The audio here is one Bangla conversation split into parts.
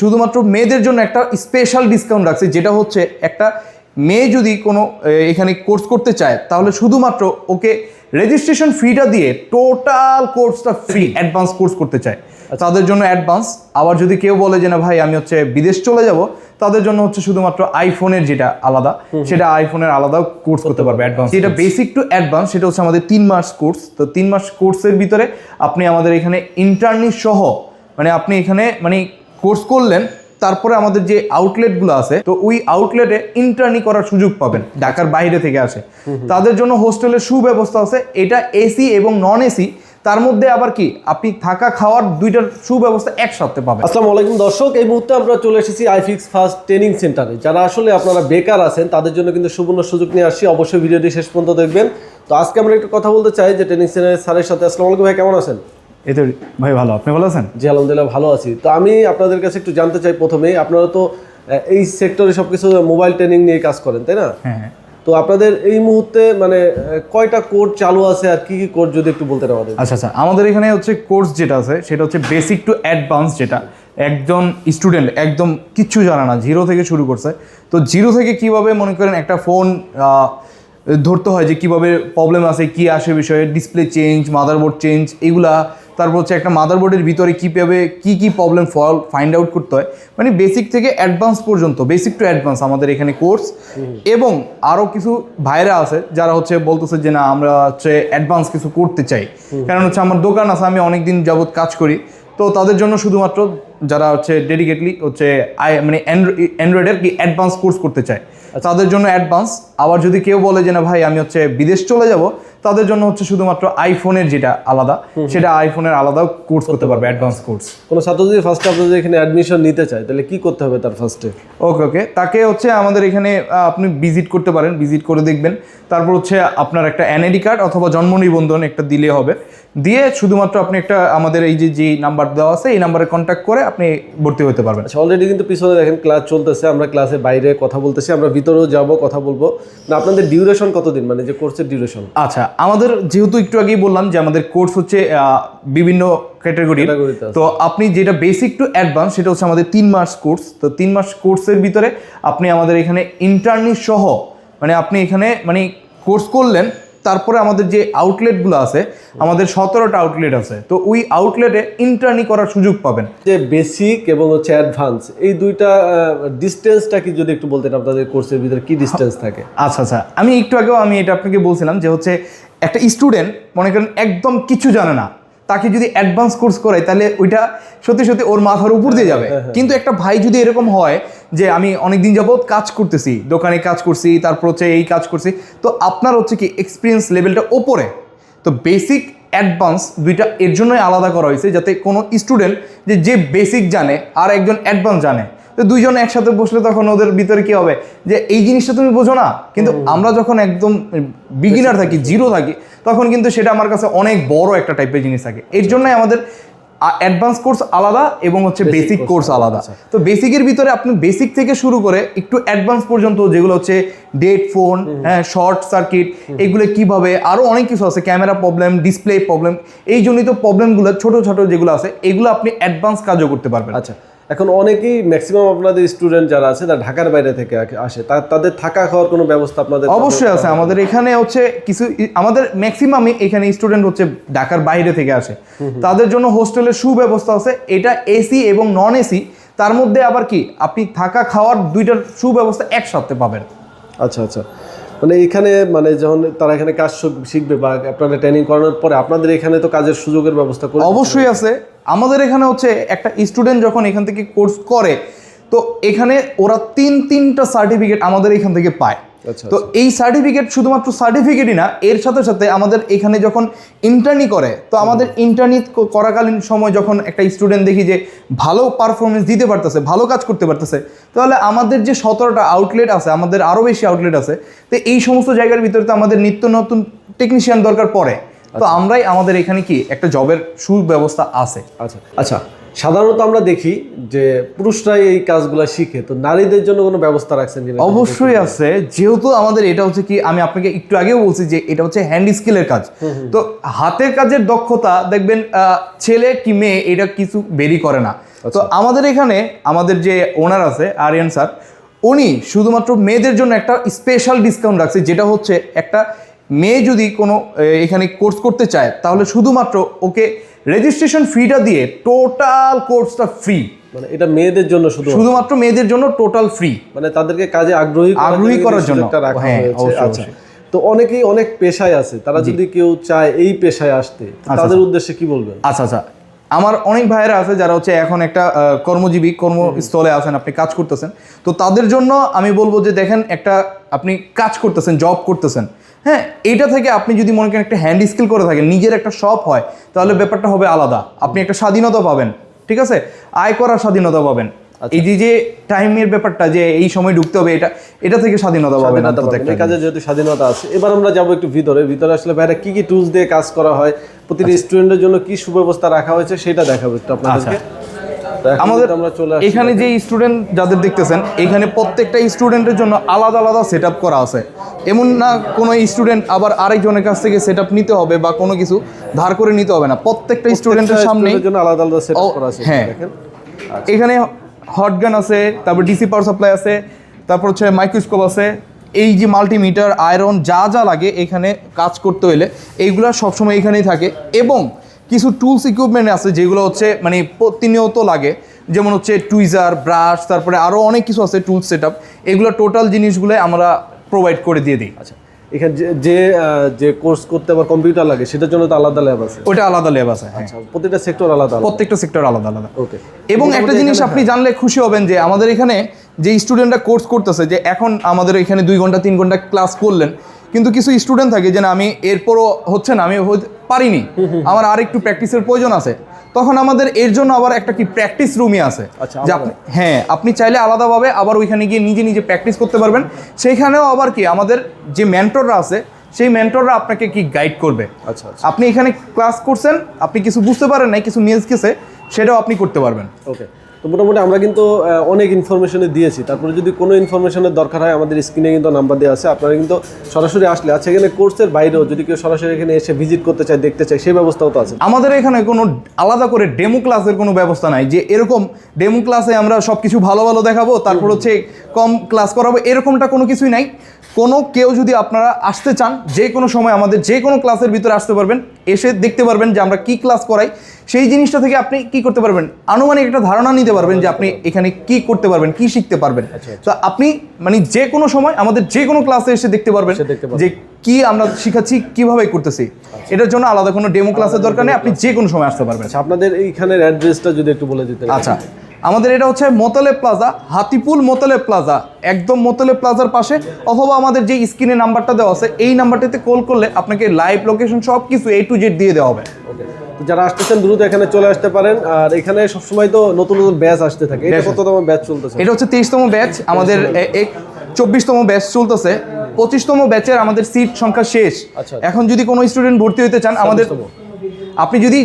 শুধুমাত্র মেয়েদের জন্য একটা স্পেশাল ডিসকাউন্ট রাখছে যেটা হচ্ছে একটা মেয়ে যদি কোনো এখানে কোর্স করতে চায় তাহলে শুধুমাত্র ওকে রেজিস্ট্রেশন ফিটা দিয়ে টোটাল কোর্সটা ফ্রি অ্যাডভান্স কোর্স করতে চায়। তাদের জন্য অ্যাডভান্স আবার যদি কেউ বলে যে না ভাই আমি হচ্ছে বিদেশ চলে যাব তাদের জন্য হচ্ছে শুধুমাত্র আইফোনের যেটা আলাদা সেটা আইফোনের আলাদা কোর্স করতে পারবে অ্যাডভান্স যেটা বেসিক টু অ্যাডভান্স সেটা হচ্ছে আমাদের তিন মাস কোর্স তো তিন মাস কোর্সের ভিতরে আপনি আমাদের এখানে ইন্টার্নি সহ মানে আপনি এখানে মানে কোর্স করলেন তারপরে আমাদের যে আউটলেটগুলো আছে তো ওই আউটলেটে ইন্টার্নি করার সুযোগ পাবেন ঢাকার বাইরে থেকে আসে। তাদের জন্য হোস্টেলের সুব্যবস্থা আছে এটা এসি এবং নন এসি তার মধ্যে আবার কি আপনি থাকা খাওয়ার দুইটার সুব্যবস্থা একসাথে পাবেন। আসসালামু আলাইকুম দর্শক এই মুহূর্তে আমরা চলে এসেছি আইফিক্স ফার্স্ট ট্রেনিং সেন্টারে যারা আসলে আপনারা বেকার আছেন তাদের জন্য কিন্তু সুবর্ণ সুযোগ নিয়ে আসছি অবশ্যই ভিডিওটি শেষ পর্যন্ত দেখবেন। তো আজকে আমরা একটু কথা বলতে চাই যে ট্রেনিং সেন্টারের স্যারের সাথে। আসসালামু আলাইকুম ভাই কেমন আছেন? এই তো ভাই ভালো আপনি ভালো আছেন? জি আলহামদুলিল্লাহ ভালো আছি। তো আমি আপনাদের কাছে একটু জানতে চাই প্রথমেই আপনারা তো এই সেক্টরে সব কিছু মোবাইল ট্রেনিং নিয়ে কাজ করেন তাই না? হ্যাঁ হ্যাঁ। তো আপনাদের এই মুহূর্তে মানে কয়টা কোর্স চালু আছে আর কি কি কোর্স যদি একটু বলতেন আমাদের? আচ্ছা আচ্ছা আমাদের এখানে হচ্ছে কোর্স যেটা আছে সেটা হচ্ছে বেসিক টু অ্যাডভান্স যেটা। একজন স্টুডেন্ট একদম কিচ্ছু জানে না জিরো থেকে শুরু করছে। তো জিরো থেকে কীভাবে মনে করেন একটা ফোন ধরতে হয় যে কীভাবে প্রবলেম আছে কি আসে বিষয়ে ডিসপ্লে চেঞ্জ মাদারবোর্ড চেঞ্জ এগুলা তারপর হচ্ছে একটা মাদারবোর্ডের ভিতরে কীভাবে কী কী প্রবলেম ফল ফাইন্ড আউট করতে হয়। মানে বেসিক থেকে অ্যাডভান্স পর্যন্ত বেসিক টু অ্যাডভান্স আমাদের এখানে কোর্স এবং আরও কিছু ভাইরা আছে যারা হচ্ছে বলতেছে যে না আমরা হচ্ছে অ্যাডভান্স কিছু করতে চাই। কারণ হচ্ছে আমার দোকান আছে আমি অনেক দিন যাবৎ কাজ করি। তো তাদের জন্য শুধুমাত্র যারা হচ্ছে ডেডিকেটলি হচ্ছে আই মানে অ্যান্ড্রয়েডের কি অ্যাডভান্স কোর্স করতে চায়। তাদের জন্য অ্যাডভান্স আবার যদি কেউ বলে যে না ভাই আমি হচ্ছে বিদেশ চলে যাব তাদের জন্য হচ্ছে শুধুমাত্র আইফোনের যেটা আলাদা সেটা আইফোনের আলাদা কোর্স করতে পারবে অ্যাডভান্স কোর্স কোনো ছাত্র যদি ফার্স্টে আপনাদের এখানে অ্যাডমিশন নিতে চায় তাহলে কি করতে হবে তার ফার্স্টে ওকে ওকে তাকে হচ্ছে আমাদের এখানে আপনি ভিজিট করতে পারেন ভিজিট করে দেখবেন। তারপর হচ্ছে আপনার একটা এনআইডি কার্ড অথবা জন্ম নিবন্ধন একটা দিলে হবে। দিয়ে শুধুমাত্র আপনি একটা আমাদের এই যে যে নাম্বার দেওয়া আছে এই নাম্বারে কন্ট্যাক্ট করে আপনি ভর্তি হতে পারবেন। আচ্ছা অলরেডি কিন্তু পিছনে দেখেন ক্লাস চলতেছে আমরা ক্লাসে বাইরে কথা বলতেছি আমরা ভিতরেও যাব কথা বলব। না আপনাদের ডিউরেশন কতদিন? মানে যে কোর্সের ডিউরেশন আচ্ছা আমাদের যেহেতু একটু আগেই বললাম যে আমাদের কোর্স হচ্ছে বিভিন্ন ক্যাটাগরি তো আপনি যেটা বেসিক টু অ্যাডভান্স সেটা হচ্ছে আমাদের তিন মাস কোর্স তো তিন মাস কোর্সের ভিতরে আপনি আমাদের এখানে ইন্টার্নি সহ মানে আপনি এখানে মানে কোর্স করলেন তারপরে আমাদের যে আউটলেটগুলো আছে আমাদের সতেরোটা আউটলেট আছে তো ওই আউটলেটে ইন্টার্নি করার সুযোগ পাবেন। যে বেসিক এবং হচ্ছে অ্যাডভান্স এই দুইটা ডিস্টেন্সটা কি যদি একটু বলতেন আপনাদের কোর্সের ভিতরে কি ডিস্টেন্স থাকে? আচ্ছা আচ্ছা। আমি একটু আগেও আমি এটা আপনাকে বলছিলাম যে হচ্ছে একটা স্টুডেন্ট মনে করেন একদম কিছু জানে না তাকে যদি অ্যাডভান্স কোর্স করায় তাহলে ওইটা সত্যি সত্যি ওর মাথার উপর দিয়ে যাবে। কিন্তু একটা ভাই যদি এরকম হয় যে আমি অনেকদিন যাবৎ কাজ করতেছি দোকানে কাজ করছি তারপর হচ্ছে এই কাজ করছি তো আপনার হচ্ছে কি এক্সপিরিয়েন্স লেভেলটা ওপরে। তো বেসিক অ্যাডভান্স দুইটা এর জন্যই আলাদা করা হয়েছে যাতে কোনো স্টুডেন্ট যে যে বেসিক জানে আর একজন অ্যাডভান্স জানে। তো দুইজন একসাথে বসলে তখন ওদের ভিতরে কি হবে? যে এই জিনিসটা তুমি বোঝো না। কিন্তু আমরা যখন একদম বিগিনার থাকি জিরো থাকি তখন কিন্তু সেটা আমার কাছে অনেক বড় একটা টাইপের জিনিস থাকে। এর জন্যই আমাদের অ্যাডভান্স কোর্স আলাদা এবং হচ্ছে বেসিক কোর্স আলাদা তো বেসিকের ভিতরে আপনি বেসিক থেকে শুরু করে একটু অ্যাডভান্স পর্যন্ত যেগুলো হচ্ছে ডেট ফোন হ্যাঁ শর্ট সার্কিট এগুলো কীভাবে আরও অনেক কিছু আছে ক্যামেরা প্রবলেম ডিসপ্লে প্রবলেম এই জন্যই তো প্রবলেমগুলো ছোট ছোট যেগুলো আছে এগুলো আপনি অ্যাডভান্স কাজও করতে পারবেন। আচ্ছা। এখন অনেকেই ম্যাক্সিমাম আপনাদের স্টুডেন্ট যারা আছে তারা ঢাকার বাইরে থেকে আসে। তাদের থাকা খাওয়ার কোনো ব্যবস্থা আপনাদের অবশ্যই আছে। আমাদের এখানে হচ্ছে কিছু আমাদের ম্যাক্সিমামই এখানে স্টুডেন্ট হচ্ছে ঢাকার বাইরে থেকে আসে। তাদের জন্য হোস্টেলের সুব্যবস্থা আছে। এটা এসি এবং নন এসি তার মধ্যে আবার কি? আপনি থাকা খাওয়ার দুইটার সুব্যবস্থা একসাথে পাবেন। আচ্ছা আচ্ছা। মানে এখানে মানে যখন তারা এখানে কাজ শিখবে বা আপনাদের ট্রেনিং করানোর পরে আপনাদের এখানে তো কাজের সুযোগের ব্যবস্থা করে অবশ্যই আছে। আমাদের এখানে হচ্ছে একটা স্টুডেন্ট যখন এখান থেকে কোর্স করে তো এখানে ওরা তিন তিনটা সার্টিফিকেট আমাদের এখান থেকে পায়। তো এই সার্টিফিকেট শুধুমাত্র সার্টিফিকেটই না এর সাথে সাথে আমাদের এখানে যখন ইন্টার্নি করে তো আমাদের ইন্টার্নি করাকালীন সময় যখন একটা স্টুডেন্ট দেখি যে ভালো পারফরমেন্স দিতে পারতেছে ভালো কাজ করতে পারতেছে তাহলে আমাদের যে সতেরোটা আউটলেট আছে আমাদের আরও বেশি আউটলেট আছে তো এই সমস্ত জায়গার ভিতরে তো আমাদের নিত্য নতুন টেকনিশিয়ান দরকার পড়ে। তো আমরাই আমাদের এখানে কি একটা জবের সুব্যবস্থা আছে। আচ্ছা আচ্ছা। সাধারণত আমরা দেখি যে পুরুষরাই এই কাজগুলো শিখে তো নারীদের জন্য কোনো ব্যবস্থা রাখছেন কিনা? অবশ্যই আছে। যেহেতু আমাদের এটা হচ্ছে কি আমি আপনাকে একটু আগেও বলছি যে এটা হচ্ছে হ্যান্ড স্কিলের কাজ। তো হাতের কাজের দক্ষতা দেখবেন ছেলে কি মেয়ে এটা কিছু বেরি করে না। তো আমাদের এখানে আমাদের যে ওনার আছে আরিয়ান স্যার উনি শুধুমাত্র মেয়েদের জন্য একটা স্পেশাল ডিসকাউন্ট রাখছে যেটা হচ্ছে একটা মেয়ে যদি কোনো এখানে কোর্স করতে চায় তাহলে শুধুমাত্র ওকে রেজিস্ট্রেশন ফিটা দিয়ে টোটাল কোর্সটা ফ্রি মানে এটা মেয়েদের জন্য শুধু শুধুমাত্র মেয়েদের জন্য টোটাল ফ্রি মানে তাদেরকে কাজে আগ্রহী আগ্রহী করার জন্য। হ্যাঁ, আচ্ছা। তো অনেকেই অনেক পেশায় আছে। তারা যদি কেউ চায় এই পেশায় আসতে তাদের উদ্দেশ্যে কি বলবেন? আচ্ছা আচ্ছা। আমার অনেক ভাইয়েরা আছে যারা হচ্ছে এখন একটা কর্মজীবী কর্মস্থলে আছেন আপনি কাজ করতেছেন। তো তাদের জন্য আমি বলব যে দেখেন একটা আপনি কাজ করতেছেন জব করতেছেন। হ্যাঁ এটা থেকে আপনি যদি মনে করেন একটা হ্যান্ড স্কিল করে থাকেন নিজের একটা শপ হয় তাহলে ব্যাপারটা হবে আলাদা। আপনি একটা স্বাধীনতা পাবেন ঠিক আছে? আয় করার স্বাধীনতা পাবেন। এই যে যে টাইমের ব্যাপারটা যে এই সময় ঢুকতে হবে এটা এটা থেকে স্বাধীনতা পাবেন একটা কাজে যেহেতু স্বাধীনতা আছে এবার আমরা যাব একটু ভিতরে। ভিতরে আসলে ভাইরা কি কি টুলস দিয়ে কাজ করা হয় প্রতিটি আচ্ছা। স্টুডেন্টের জন্য কি সুব্যবস্থা রাখা হয়েছে সেটা দেখাবো একটু আপনাদেরকে। এখন আমাদের এখানে যে স্টুডেন্ট যাদের দেখতেছেন এখানে প্রত্যেকটা স্টুডেন্টের জন্য আলাদা আলাদা সেট করা আছে। এমন না কোনো স্টুডেন্ট আবার আরেকজনের কাছ থেকে সেট নিতে হবে বা কোনো কিছু ধার করে নিতে হবে না। প্রত্যেকটা স্টুডেন্টের সামনে আলাদা আলাদা সেট করা আছে হ্যাঁ। এখানে হট গান আছে তারপর ডিসি পাওয়ার সাপ্লাই আছে তারপর হচ্ছে মাইক্রোস্কোপ আছে। এই যে মাল্টিমিটার আয়রন যা যা লাগে এখানে কাজ করতে হলে এইগুলা সবসময় এখানেই থাকে। এবং কিছু টুলস ইকুইপমেন্ট আছে যেগুলো হচ্ছে মানে প্রতিনিয়ত লাগে। যেমন হচ্ছে টুইজার ব্রাশ তারপরে আরও অনেক কিছু আছে টুলস সেট আপ এগুলো টোটাল জিনিসগুলো আমরা প্রোভাইড করে দিয়ে দিই। আচ্ছা এখানে যে- যে কোর্স করতে আবার কম্পিউটার লাগে সেটার জন্য তো আলাদা ল্যাব আছে। ওটা আলাদা লেব আছে হ্যাঁ। আচ্ছা প্রতিটা সেক্টর আলাদা আলাদা। প্রত্যেকটা সেক্টর আলাদা আলাদা। ওকে এবং একটা জিনিস আপনি জানলে খুশি হবেন যে আমাদের এখানে যে স্টুডেন্টরা কোর্স করতেছে যে এখন আমাদের এখানে দুই ঘণ্টা তিন ঘণ্টা ক্লাস করলেন কিন্তু কিছু স্টুডেন্ট থাকে যে না আমি এরপরও হচ্ছে না আমি পারিনি। আমার আর একটু প্র্যাকটিসের প্রয়োজন আছে। তখন আমাদের এর জন্য আবার একটা কি প্র্যাকটিস রুমই আছে। আচ্ছা, যে আপনি হ্যাঁ আপনি চাইলে আলাদাভাবে আবার ওইখানে গিয়ে নিজে নিজে প্র্যাকটিস করতে পারবেন। সেইখানেও আবার কি আমাদের যে মেন্টররা আছে সেই মেন্টররা আপনাকে কি গাইড করবে? আচ্ছা আচ্ছা। আপনি এখানে ক্লাস করছেন আপনি কিছু বুঝতে পারেন নাই কিছু মিস গেছে সেটাও আপনি করতে পারবেন। ওকে তো মোটামুটি আমরা কিন্তু অনেক ইনফরমেশনে দিয়েছি। তারপরে যদি কোনো ইনফরমেশনের দরকার হয় আমাদের স্ক্রিনে কিন্তু নাম্বার দেওয়া আছে। আপনারা কিন্তু সরাসরি আসলে আছে এখানে কোর্সের বাইরেও যদি কেউ সরাসরি এখানে এসে ভিজিট করতে চায় দেখতে চায় সেই ব্যবস্থাও তো আছে। আমাদের এখানে কোনো আলাদা করে ডেমো ক্লাসের কোনো ব্যবস্থা নাই। যে এরকম ডেমো ক্লাসে আমরা সব কিছু ভালো ভালো দেখাবো তারপর হচ্ছে কম ক্লাস করাবো এরকমটা কোনো কিছুই নাই। কোনো কেউ যদি আপনারা আসতে চান যে কোনো সময় আমাদের যে কোনো ক্লাসের ভিতরে আসতে পারবেন। এসে দেখতে পারবেন যে আমরা কি ক্লাস করাই। সেই জিনিসটা থেকে আপনি কি করতে পারবেন? আনুমানিক একটা ধারণা নিতে পারবেন যে আপনি এখানে কি করতে পারবেন কি শিখতে পারবেন। তো আপনি মানে যে কোনো সময় আমাদের যে কোনো ক্লাসে এসে দেখতে পারবেন এসে দেখতে পারবেন। যে কি আমরা শিখাচ্ছি কীভাবে করতেছি এটার জন্য আলাদা কোনো ডেমো ক্লাসের দরকার নেই আপনি যে কোনো সময় আসতে পারবেন। আচ্ছা আপনাদের এইখানের অ্যাড্রেসটা যদি একটু বলে দিতেন। আচ্ছা আমাদের এটা হচ্ছে মোতলে প্লাজা হাতিপুল মোতলে প্লাজা একদম মোতলে প্লাজার পাশে অথবা আমাদের যে স্ক্রিনে নাম্বারটা দেওয়া আছে এই নাম্বারটিতে কল করলে আপনাকে লাইভ লোকেশন সব কিছু এ টু জেড দিয়ে দেওয়া হবে। যারা আসতেছেন দ্রুত এখানে চলে আসতে পারেন। আর এখানে সবসময় তো নতুন নতুন ব্যাচ আসতে থাকে। এটা কততম ব্যাচ চলতেছে? এটা হচ্ছে তেইশতম ব্যাচ আমাদের এক চব্বিশতম ব্যাচ চলতেছে। পঁচিশতম ব্যাচের আমাদের সিট সংখ্যা শেষ। আচ্ছা। এখন যদি কোনো স্টুডেন্ট ভর্তি হতে চান আমাদের 26তম। আপনি যদি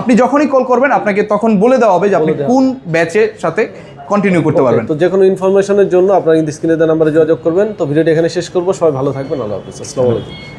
আপনি যখনই কল করবেন আপনাকে তখন বলে দেওয়া হবে যে আপনি কোন ব্যাচের সাথে কন্টিনিউ করতে পারবেন। তো যে কোনো ইনফরমেশনের জন্য আপনারা কিন্তু স্ক্রিনে দেওয়া নাম্বারে যোগাযোগ করবেন। তো ভিডিওটি এখানে শেষ করব। সবাই ভালো থাকবেন। আল্লাহ হাফিজ। আসসালামু আলাইকুম।